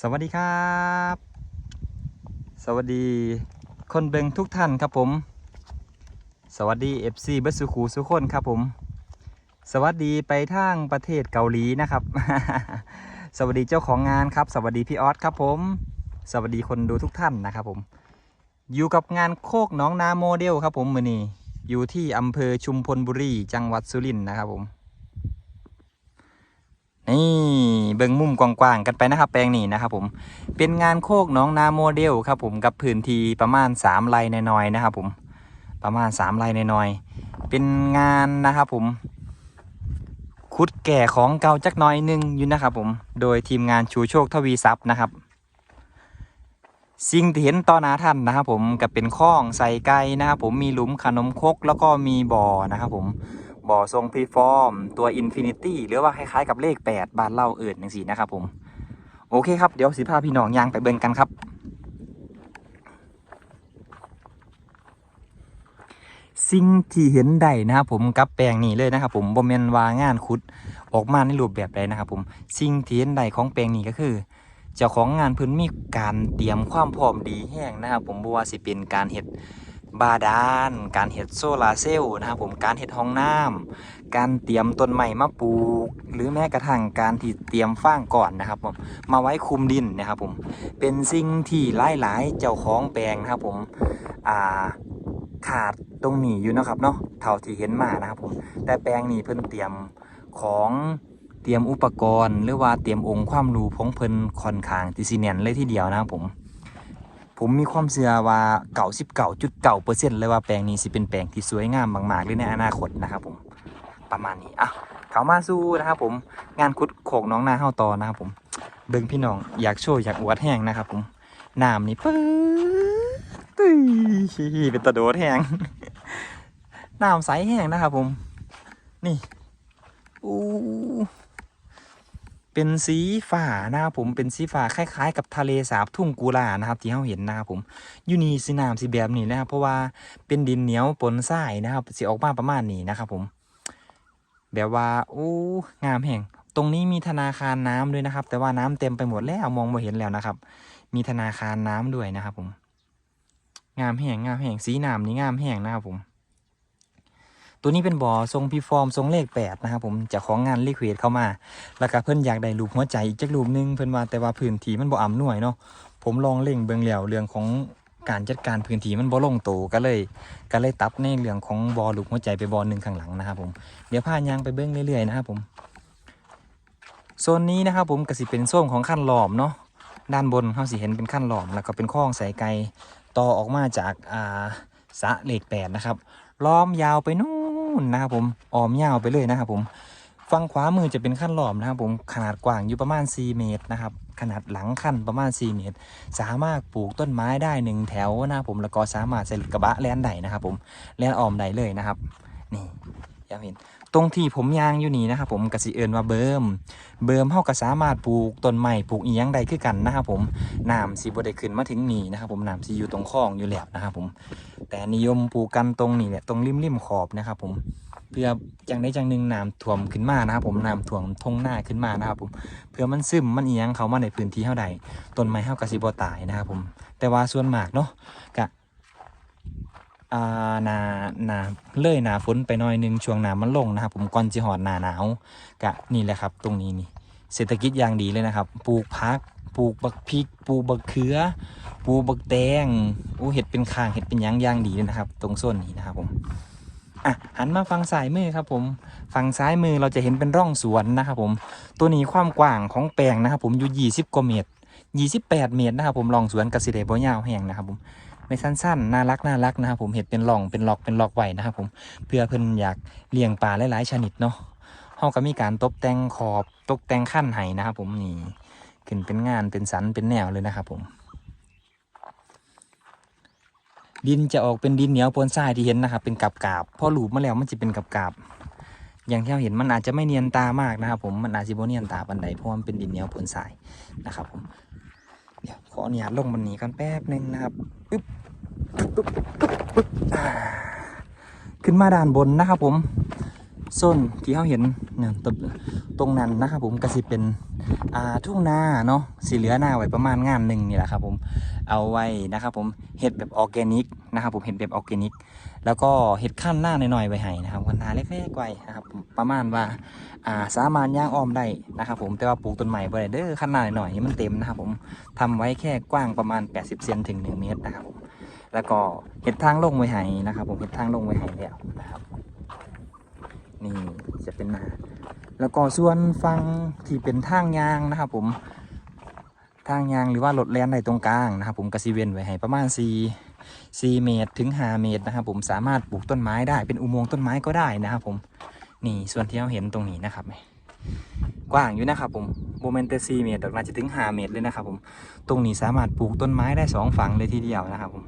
สวัสดีครับ สวัสดีคนเบิงทุกท่านครับผม สวัสดี FC เบิร์สุขูสุคนครับผม สวัสดีไปทางประเทศเกาหลีนะครับ สวัสดีเจ้าของงานครับ สวัสดีพี่ออสครับผม สวัสดีคนดูทุกท่านนะครับผม อยู่กับงานโคกน้องนาโมเดลครับผมมือนี้อยู่ที่อำเภอชุมพลบุรีจังหวัดสุรินทร์นะครับผม นี่เบิ่งมุมกว้างๆกันไปนะครับ แปลงนี้นะครับผมเป็นงานโคกน้องนาโมเดลครับผมกับพื้นที่ประมาณ3ไร่น้อยๆนะครับผมประมาณ3ไร่น้อยๆเป็นงานนะครับผมขุดแก่ของเก่าจักน้อยหนึงอยู่นะครับผมโดยทีมงานชูโชคทวีทรัพย์นะครับ สิ่งที่เห็นต่อหน้าท่านนะครับผมก็เป็นคลองใส่ไก่นะครับผมมีหลุมขนมคกแล้วก็มีบ่อนะครับผม บ่อทรงพรีฟอร์ม ตัวอินฟินิตี้หรือว่าคล้ายๆกับเลข 8 บานเล่าเอิญอย่งสีนะครับผม โอเคครับ เดี๋ยวสิพาพี่น้องยางไปเบิ่งกันครับ สิ่งที่เห็นได้นะครับผมกับแปลงนี้เลยนะครับผมบ่แม่นว่างานขุดออกมาในรูปแบบใดนะครับผมสิ่งที่เห็นได้ของแปลงนี้ก็คือเจ้าของงานพิ่นมีการเตรียมความพร้อมดีแห้งนะครับผมบ่ว่าสิเป็นการเฮ็ด บาดาล การเฮ็ดโซลาเซลล์นะครับผม การเฮ็ดห้องน้ำการเตรียมต้นไม้มาปลูก หรือแม้กระทั่งการที่เตรียมฟางก่อนนะครับผม มาไว้คุมดินนะครับผม เป็นสิ่งที่หลายๆเจ้าของแปลงนะครับผมอ่าขาดตรงนี้อยู่นะครับเนาะ เท่าที่เห็นมานะครับผม แต่แปลงนี้เพิ่นเตรียมของเตรียมอุปกรณ์ หรือว่าเตรียมองค์ความรู้ของเพิ่นค่อนข้างที่สิแน่นเลยทีเดียวนะครับผม ผมมีความเชื่อว่าเก่าสิบเก่าจุดเก่าเปอร์เซ็นต์เลยว่าแปลงนี้สิเป็นแปลงที่สวยงามมากๆเลยในอนาคตนะครับผมประมาณนี้อะเขามาสู้นะครับผมงานคุดโขกน้องนาเฮาต่อนะครับผมเบิ่งพี่น้องอยากโชว์อยากอวดแห้งนะครับผมน้ำนี่ปื๊ดตุ้ยเป็นตะโดดแห้งน้ำใสแห้งนะครับผม นี่อู้ เป็นสีฟ้านะครับผมเป็นสีฟ้าคล้ายๆ กับทะเลสาบทุ่งกุลานะครับ ที่เราเห็นนะครับผมยูนีสีน้ำสีแบบนี้นะครับ เพราะว่าเป็นดินเหนียวปนทรายนะครับสีออกมาประมาณนี้นะครับผม แบบว่าโอ้งามแห่ง ตรงนี้มีธนาคารน้ำด้วยนะครับ แต่ว่าน้ำเต็มไปหมดแล้วมองไม่เห็นแล้วนะครับ มีธนาคารน้ำด้วยนะครับผม งามแห่งงามแห่งสีน้ำนี่งามแห่งนะครับผม ตัวนี้เป็นบ่อทรงพีฟอร์มทรงเลขแปดนะครับผมจากของงานรีเควสเข้ามา แล้วก็เพิ่อนอยากได้รูปหัวใจอีกจักรูปหนึงเพิ่อนว่าแต่ว่าพื้นที่มันบ่อ่ำหนวยเนาะผมลองเล่งเบิ่งแล้วเรื่องของการจัดการพื้นที่มันบ่ลงโตวก็เลยก็เลยตัดในเรื่องของบอลูกหัวใจไปบอหนึ่งข้างหลังนะครับผมเดี๋ยวพายางไปเบิ้องเรื่อยๆนะครับผมโซนนี้นะครับผมก็สิเป็นโซนของขั้นหลอมเนาะด้านบนเขาสิเห็นเป็นขั้นหลอมแล้วก็เป็นข้องใส่ไก่ต่อออกมาจากอ่าสะเหล็กแปดนะครับล้อมยาวไปนู่น นะครับผมออมยาวไปเลยนะครับผมฝั่งขวามือจะเป็นขั้นหลอมนะครับผมขนาดกว้างอยู่ประมาณ 4 เมตรนะครับขนาดหลังขั้นประมาณ 4 เมตร สามารถปลูกต้นไม้ได้หนึ่งแถวนะครับผมแล้วก็สามารถใส่กระบะแลนได้นะครับผมแลนออมได้เลยนะครับ นี่อยากเห็น ตรงที่ผมยางอยู่นี่นะครับผมกสิเอินว่าเบิมเบิ่มเฮาก็สามารถปลูกต้นไม้ปลูกอีหยังใดคือกันนะครับผมน้ำสิบ่ได้ขึ้นมาถึงนี่นะครับผมน้ำสิอยู่ตรงคลองอยู่แล้วนะครับผมแต่นิยมปลูกกันตรงนี้เนี่ยตรงริมริมขอบนะครับผมเพื่อจังได้จังหนึ่งน้ำท่วมขึ้นมานะครับผมน้ำท่วมทงหน้าขึ้นมานะครับผมเพื่อมันซึมมันอีหยังเขามาในพื้นที่เท่าใดต้นไม้เฮากะสิบ่ตายนะครับผมแต่ว่าส่วนมากเนาะกะ หนาหนาเลยหนาฝนไปหน่อยนึงช่วงหนามันลงนะครับ ผมก่อนจะหอดหนาหนาวกะนี่แหละครับ ตรงนี้นี่เศรษฐกิจอย่างดีเลยนะครับ ปลูกพักปลูกบักพริกปลูกบักเขือปลูกบักแตงโอ้เห็ดเป็นข้างเห็ดเป็นยางย่างดีเลยนะครับ ตรงโซนนี้นะครับผมอะหันมาฝั่งซ้ายมือครับผมฝั่งซ้ายมือเราจะเห็นเป็นร่องสวนนะครับผมตัวนี้ความกว้างของแปลงนะครับ ผมอยู่ 20 กว่าเมตร 28 เมตรนะครับผมร่องสวนกสิเดบ่ยาวแห้งนะครับผม ไม่สั้นๆ น่ารักน่ารักนะครับผมเห็ดเป็นหล่องเป็นหลอกเป็นหลอกไหวนะครับผมเพื่อเพิ่นอยากเลี้ยงปลาหลายๆชนิดเนาะเฮาก็มีการตกแต่งขอบตกแต่งขั้นไห้นะครับผมนี่ขึ้นเป็นงานเป็นสันเป็นแนวเลยนะครับผม ดินจะออกเป็นดินเหนียวปนทรายที่เห็นนะครับ เป็นกับกาบพอหลูบมาแล้วมันจะเป็นกับกาบอย่างที่เราเห็นมันอาจจะไม่เนียนตามากนะครับผมมันอาจจะโบเนียนตาปันใดเพราะว่ามันเป็นดินเหนียวปนทรายนะครับผม เดี๋ยวขออนุญาตลงบนนี้กันแป๊บหนึงนะครับปึ๊บปึ๊บปึ๊บปึ๊บขึ้นมาด้านบนนะครับผมส้นที่เขาเห็นเนี่ยตรงตรงนั้นนะครับผมก็สิเป็นอ่าทุ่งนาเนาะสีเหลือหน้าไว้ประมาณงานหนึ่งนี่แหละครับผมเอาไว้นะครับผมเห็ดแบบออร์แกนิกนะครับผมเห็ดแบบออร์แกนิก แล้วก็เห็ดขั้นหน้าหน่อยๆไว้ให้นะครับคันนาเล็กๆไว้นะครับประมาณว่าอ่าสามารถย่างอ้อมได้นะครับผมแต่ว่าปลูกต้นใหม่ได้เด้อขั้นหน้าหน่อยๆนี่มันเต็มนะครับผมทำไว้แค่กว้างประมาณ 80เซนถึง 1 เมตรนะครับผมแล้วก็เห็ดทางลงไว้ให้นะครับผมเห็ดทางลงไว้ให้แล้วนะครับนี่จะเป็นนาแล้วก็ส่วนฟังที่เป็นทางยางนะครับผมทางยางหรือว่ารถแล่นในตรงกลางนะครับผมกสิเวนไว้ให้ประมาณ4 4 เมตรถึง 5 เมตรนะครับผมสามารถปลูกต้นไม้ได้เป็นอุโมงค์ต้นไม้ก็ได้นะครับผมนี่ส่วนที่เราเห็นตรงนี้นะครับกว้างอยู่นะครับผมโมเมนต์4เมตรแต่น่าจะถึง 5 เมตรเลยนะครับผมตรงนี้สามารถปลูกต้นไม้ได้สองฝั่งเลยทีเดียวนะครับผม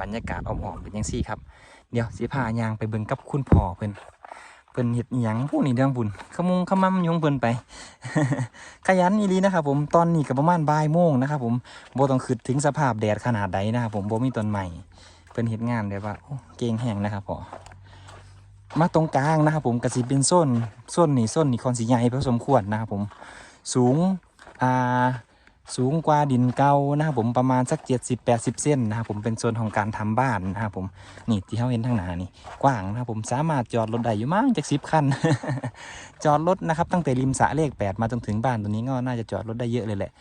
บรรยากาศอ่อมๆเป็นยังซี่ครับ เดี๋ยวสิพายางไปเบิ่งกับคุณพ่อเพิ่น พิ่นเฮ็ดหยังพวกนี้เรื่องบุญขมุงขมั่มยงเพิ่นไป ขยันอีลีนะครับผมตอนนี้ก็ประมาณบ่ายโมงนะครับผมโบต้องคิดถึงสภาพแดดขนาดใดนะครับผมโบมีต้นใหม่เพิ่นเฮ็ดงานแบบว่าเก่งแห้งนะครับพอมาตรงกลางนะครับผมก็สิเป็นโซนโซนนี่โซนนี่คอนสิใหญ่พอสมควรนะครับผมสูงอ่า สูงกว่าดินเก่านะครับผมประมาณสัก 70-80เซนนะครับผมเป็นส่วนของการทำบ้านนะครับผมนี่ที่เขาเห็นทางหน้านี่กว้างนะครับผมสามารถจอดรถได้อยู่มั้งจากสิบคัน จอดรถนะครับตั้งแต่ริมสระเลข 8 มาจนถึงบ้านตัวนี้ก็น่าจะจอดรถได้เยอะเลยแหละ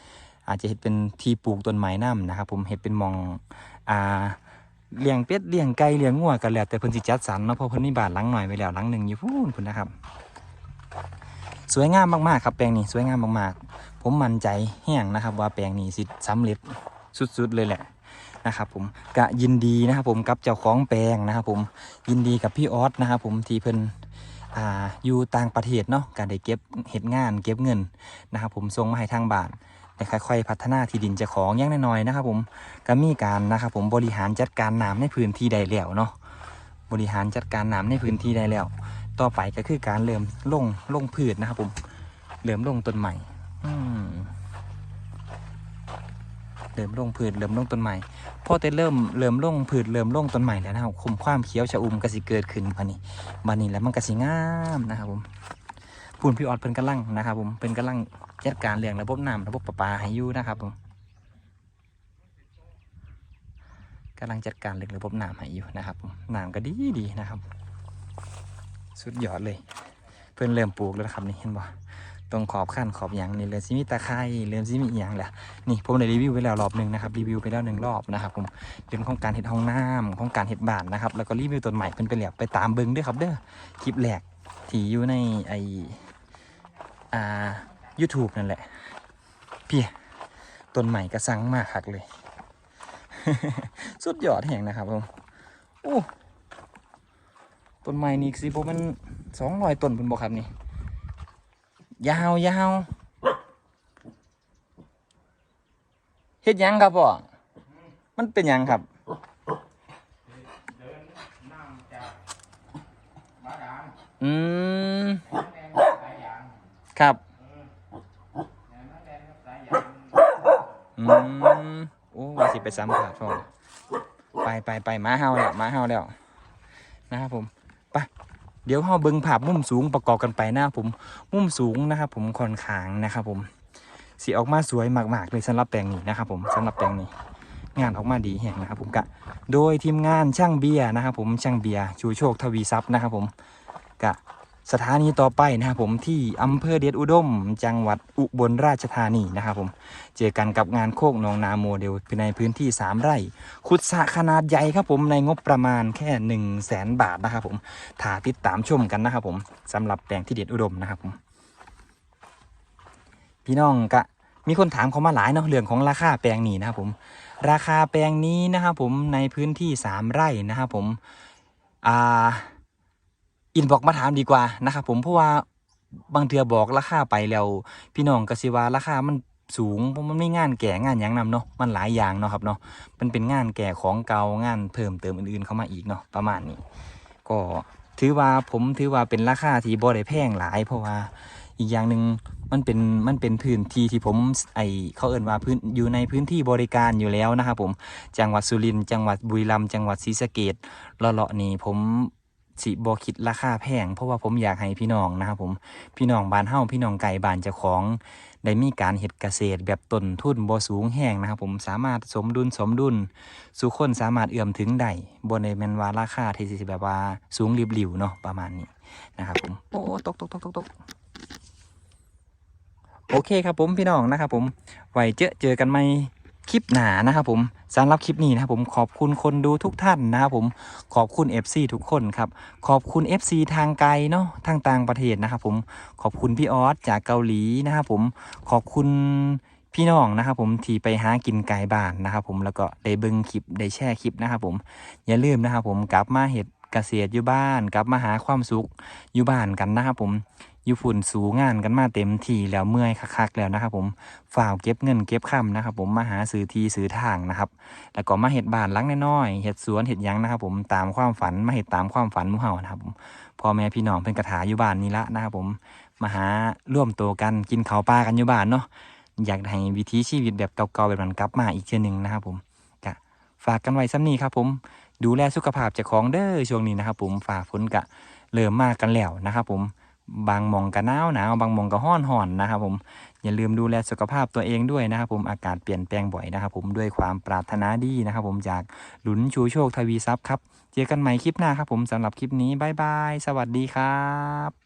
อาจจะเห็นเป็นที่ปลูกต้นไม้น้ำนะครับผมเห็นเป็นมองอ่าเลี้ยงเป็ดเลี้ยงไก่เลี้ยงงัวกันแล้วแต่เพิ่นสิจัดสรรเนาะเพราะเพิ่นมีบ้านหลังหน่อยไว้แล้วหลังหนึ่งอยู่พูนพุ่นนะครับสวยงามมากๆครับแปลงนี้สวยงามมากๆ ผมมั่นใจแห้งนะครับ ว่าแปลงนี้สิสำเร็จสุดๆเลยแหละนะครับผมกะยินดีนะครับผมกับเจ้าของแปลงนะครับผมยินดีกับพี่ออสนะครับผมที่เพิ่นอ่าอยู่ต่างประเทศเนาะการได้เก็บเห็ดงาน เก็บเงินนะครับผมส่งมาให้ทางบ้านแต่ค่อยๆพัฒนาที่ดินเจ้าของอย่างน้อยๆนะครับผมก็มีการนะครับผมบริหารจัดการน้ำในพื้นที่ใดแล้วเนาะบริหารจัดการน้ำในพื้นที่ใดแล้ว ต่อไปก็คือการเริ่มลงลงพืชนะครับผมเริ่มลงต้นใหม่ เริ่มลงพืชเริ่มลงต้นใหม่พอแต่เริ่มเริ่มลงพืชเริ่มลงต้นใหม่แล้วนะครับคุมความเขียวชะอุ่มก็สิเกิดขึ้นมานี่มานี่แล้วมันก็สิงามนะครับผมพูนพี่ออดเป็นกำลังนะครับผมเป็นกำลังจัดการเรื่องระบบน้ำระบบประปาให้อยู่นะครับผมกำลังจัดการเรื่องระบบน้ำให้อยู่นะครับผมน้ำก็ดีดีนะครับ สุดยอดเลย เพื่อนเริ่มปลูกแล้วครับนี่เห็นบ่ ตรงขอบขั้นขอบหยางนี่เริ่มซิมีตะไคร้เริ่มซิมีอหย่างแหละนี่ผมได้รีวิวไปแล้วรอบหนึ่งนะครับรีวิวไปแล้วหนึ่งรอบนะครับผมเรื่องของการเห็ดห้องน้ำของการเห็ดบ้านนะครับแล้วก็รีวิวต้นใหม่เพิ่นไปแล้วไปตามเบิ้งด้วยครับเด้อคลิปแรกที่อยู่ในไออ่า YouTube นั่นแหละพี่ต้นใหม่ก็สั่งมากคักเลย สุดยอดแห่งนะครับผมโอ้ต้นไม้นี่สิผมมันสองร้อยต้นเป็นบ่ครับนี่ ยาวยาวเฮ็ดหยังครับพ่อมันเป็นหยังครับอืมครับอืมโอ้ว่าสิไปซ้ำขาดพ่อไปไปไปมาเฮาแล้วมาเฮาแล้วนะครับผม ไป เดี๋ยวเราเบิ้งภาพมุมสูงประกอบกันไปหน้าผม มุมสูงนะครับผมค่อนข้างนะครับผมสีออกมาสวยมากๆเลยสำหรับแปลงนี้นะครับผมสำหรับแปลงนี้ งานออกมาดีแห่งนะครับผมกะโดยทีมงานช่างเบียร์นะครับผมช่างเบียร์ชูโชคทวีทรัพย์นะครับผมกะ สถานีต่อไปนะครับผมที่อำเภอเดชอุดม จังหวัดอุบลราชธานีนะครับผมเจอกันกับงานโคกหนองนาโมเดลในพื้นที่ 3 ไร่ ขุดสระขนาดใหญ่ครับผมในงบประมาณแค่ 1 0 0 0 0แสนบาทนะครับผมถ้าติดตามชมกันนะครับผมสำหรับแปลงที่เด็ดอุดมนะครับผมพี่น้องก็มีคนถามเขามาหลายเนาะเรื่องของราคาแปลงนี้นะครับผม ราคาแปลงนี้นะครับผมในพื้นที่ 3 ไร่นะครับผมอ่า อินบอกมาถามดีกว่านะครับผมเพราะว่าบางเทือบอกราคาไปแล้ว พี่น้องกสิว่าราคามันสูงเพราะมันไม่งานแก่งานยังนำเนาะมันหลายอย่างเนาะครับเนาะมันเป็นงานแก่ของเก่างานเพิ่มเติมอื่นๆเข้ามาอีกเนาะประมาณนี้ ก็ถือว่าผมถือว่าเป็นราคาที่บ่ได้แพงหลาย เพราะว่าอีกอย่างหนึ่งมันเป็นมันเป็นพื้นที่ที่ผมไอเขาเอ่นว่าพื้นอยู่ในพื้นที่บริการอยู่แล้วนะครับผมจังหวัดสุรินทร์จังหวัดบุรีรัมย์จังหวัดศรีสะเกษเลาะๆนี่ผม สิบ่คิดราคาแพง เพราะว่าผมอยากให้พี่น้องนะครับผมพี่น้องบ้านเฮาพี่น้องไก่บ้านเจ้าของ ได้มีการเฮ็ดเกษตรแบบต้นทุนบ่สูงแห้งนะครับผมสามารถสมดุลสมดุลสุคนสามารถเอื้อมถึงได้บ่ได้แม่นว่าราคาที่สิแบบว่าสูงริบหลิวเนาะประมาณนี้นะครับผมโอ้ตกตกตกตกตกโอเคครับผมพี่น้องนะครับผมไว้เจอเจอกันใหม่ คลิปหนานะครับผมสำหรับคลิปนี้นะครับผมขอบคุณคนดูทุกท่านนะครับผมขอบคุณ FC ทุกคนครับขอบคุณ FC ทางไกลเนาะทางต่างประเทศนะครับผมขอบคุณพี่ออสจากเกาหลีนะครับผมขอบคุณพี่น้องนะครับผมที่ไปหากินไก่บ้านนะครับผมแล้วก็ได้เบิ่งคลิปได้แชร์คลิปนะครับผมอย่าลืมนะครับผมกลับมาเห็ดเกษตรอยู่บ้าน กลับมาหาความสุขอยู่บ้านกันนะครับผม อยู่ฝุ่นสูงานกันมาเต็มทีแล้วเมื่อยคักๆแล้วนะครับ ผมฝ่าวเก็บเงินเก็บคำนะครับ ผมมาหาซื้อทีซื้อทางนะครับ แล้วก็มาเห็ดบ้านลังน้อยๆเห็ดสวนเห็ดยังนะครับ ผมตามความฝันมาเห็ดตามความฝันมู่เฮานะครับผมพ่อแม่พี่น้องเพิ่นกระถาอยู่บ้านนี่ละนะครับ ผมมาหาร่วมตัวกันกินข้าวปลากันอยู่บ้านเนาะอยากให้วิถีชีวิตแบบเก่าๆแบบนั้นกลับมาอีกเช่นหนึ่งนะครับ ผมกะฝากกันไว้ซ้ำนี้ครับ ผมดูแลสุขภาพเจ้าของเด้อช่วงนี้นะครับ ผมฝ่าฝนกะเริ่มมากกันแล้วนะครับ ผม บางมองกะหนาวหนาวบางมองกะห้อนห่อนนะครับผมอย่าลืมดูแลสุขภาพตัวเองด้วยนะครับผมอากาศเปลี่ยนแปลงบ่อยนะครับผมด้วยความปรารถนาดีนะครับผมจากหลุนชูโชคทวีทรัพย์ครับเจอกันใหม่คลิปหน้าครับผมสำหรับคลิปนี้บายบายสวัสดีครับ